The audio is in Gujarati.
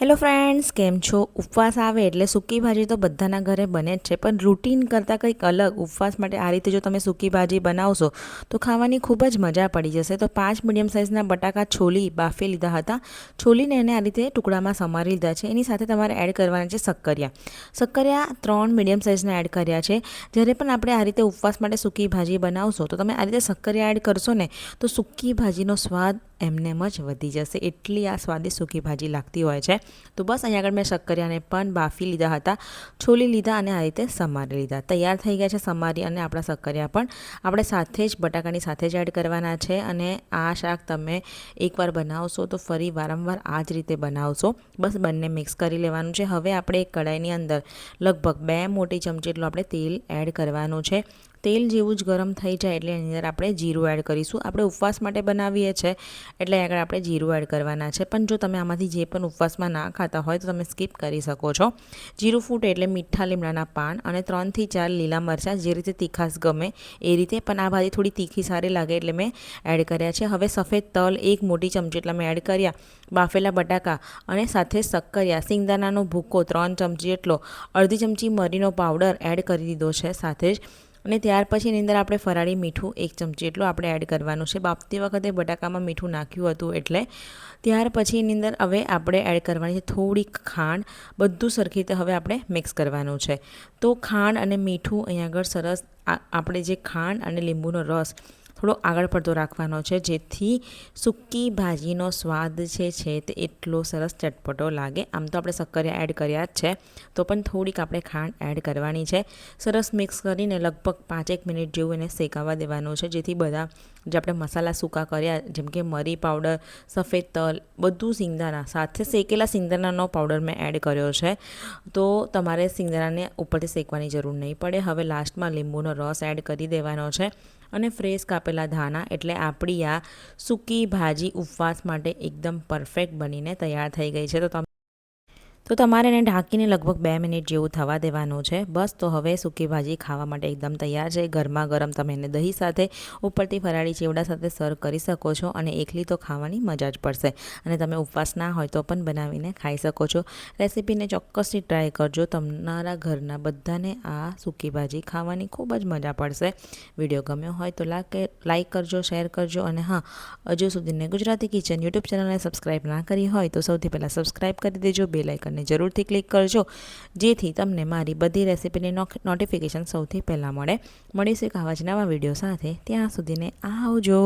હેલો ફ્રેન્ડ્સ કેમ છો? ઉપવાસ આવે એટલે સૂકી ભાજી તો બધાના ઘરે બને જ છે, પણ રૂટીન કરતાં કંઈક અલગ. ઉપવાસ માટે આ રીતે જો તમે સૂકી ભાજી બનાવશો, તો ખાવાની ખૂબ જ મજા પડી જશે. તો પાંચ મીડિયમ સાઇઝના બટાકા છોલી બાફી લીધા હતા. છોલીને એને આ રીતે ટુકડામાં સમારી લીધા છે. એની સાથે તમારે એડ કરવાના છે શક્કરિયા. શક્કરિયા ત્રણ મીડિયમ સાઇઝના એડ કર્યા છે. જ્યારે પણ આપણે આ રીતે ઉપવાસ માટે સૂકી ભાજી બનાવશો, તો તમે આ રીતે શક્કરિયા એડ કરશો ને, તો સૂકી ભાજીનો સ્વાદ એમનેમ જ વધી જશે. એટલી આ સ્વાદિષ્ટ સૂકી ભાજી લાગતી હોય છે. તો બસ અહીંયા આગળ મેં શક્કરિયાને પણ બાફી લીધા હતા, છોલી લીધા અને આ રીતે સમારી લીધા. તૈયાર થઈ ગયા છે સમારી અને આપણા શક્કરિયા પણ. આપણે સાથે જ બટાકાની સાથે જ એડ કરવાના છે અને આ શાક તમે એકવાર બનાવશો તો ફરી વારંવાર આ જ રીતે બનાવશો. બસ બંને મિક્સ કરી લેવાનું છે. હવે આપણે એક કડાઈની અંદર લગભગ બે મોટી ચમચી જેટલું આપણે તેલ એડ કરવાનું છે. તેલ જેવું જ ગરમ થઈ જાય એટલે એની અંદર આપણે જીરું એડ કરીશું. આપણે ઉપવાસ માટે બનાવીએ છીએ એટલે આગળ આપણે જીરું એડ કરવાના છે. પણ જો તમે આમાંથી જે પણ ઉપવાસમાં ના ખાતા હોય તો તમે સ્કીપ કરી શકો છો. જીરું ફૂટ એટલે મીઠા લીમડાના પાન અને ત્રણથી ચાર લીલા મરચાં જે રીતે તીખાસ ગમે એ રીતે. પણ આ ભાજી થોડી તીખી સારી લાગે એટલે મેં એડ કર્યા છે. હવે સફેદ તલ એક મોટી ચમચી એટલા મેં એડ કર્યા. બાફેલા બટાકા અને સાથે શક્કરિયા, સિંગદાણાનો ભૂકો ત્રણ ચમચી એટલો અડધી ચમચી મરીનો પાવડર એડ કરી દીધો છે સાથે જ. અને ત્યાર પછી એની અંદર આપણે ફરાળી મીઠું એક ચમચી એટલું આપણે એડ કરવાનું છે. બાફતી વખતે બટાકામાં મીઠું નાખ્યું હતું એટલે ત્યાર પછી એની અંદર હવે આપણે એડ કરવાની છે થોડીક ખાંડ. બધું સરખી રીતે હવે આપણે મિક્સ કરવાનું છે. તો ખાંડ અને મીઠું અહીંયા આગળ સરસ આપણે જે ખાંડ અને લીંબુનો રસ થોડો આગળ પડતો રાખવાનો છે. જેથી સૂકી ભાજીનો સ્વાદ છે છે તે એટલો સરસ ચટપટો લાગે. આમ તો આપણે શક્કરિયા એડ કર્યા જ છે. તો પણ થોડીક આપણે ખાંડ એડ કરવાની છે. સરસ મિક્સ કરીને લગભગ પાંચેક મિનિટ જેવું એને શેકાવા દેવાનું છે. જેથી બધા જે આપણે મસાલા સૂકા કર્યા, જેમ કે મરી પાવડર સફેદ તલ, બધું સિંગદાણા, સાથે શેકેલા સિંગદાણાનો પાવડર મેં એડ કર્યો છે. તો તમારે સિંગદાણાને ઉપરથી શેકવાની જરૂર નહીં પડે. હવે લાસ્ટમાં લીંબુનો રસ એડ કરી દેવાનો છે. અને ફ્રેશ કાપેલા ધાણા એટલે આપણી આ સૂકી ભાજી ઉપવાસ માટે એકદમ પરફેક્ટ બનીને તૈયાર થઈ ગઈ છે. તો તમે તો તમારે એને ઢાંકીને લગભગ બે મિનિટ જેવું થવા દેવાનું છે. બસ, તો હવે સૂકી ભાજી ખાવા માટે એકદમ તૈયાર છે. ગરમા ગરમ તમે એને દહીં સાથે ઉપરથી ફરાળી ચેવડા સાથે સર્વ કરી શકો છો અને એકલી તો ખાવાની મજા જ પડશે. અને તમે ઉપવાસ ના હોય તો પણ બનાવીને ખાઈ શકો છો. રેસીપીને ચોક્કસથી ટ્રાય કરજો. તમારા ઘરના બધાને આ સૂકી ભાજી ખાવાની ખૂબ જ મજા પડશે. વીડિયો ગમ્યો હોય તો લાઈક કરજો, શેર કરજો અને હા, હજુ સુધીને ગુજરાતી કિચન યુટ્યુબ ચેનલને સબસ્ક્રાઈબ ના કરી હોય તો સૌથી પહેલાં સબસ્ક્રાઈબ કરી દેજો બે લાઇકન બટનને જરૂરથી ક્લિક કરજો. જેથી તમને મારી બધી રેસીપીની નોટિફિકેશન સૌથી પહેલાં મળે. મળીશું એક આવા જ નવા વીડિયો સાથે. ત્યાં સુધીને આવજો.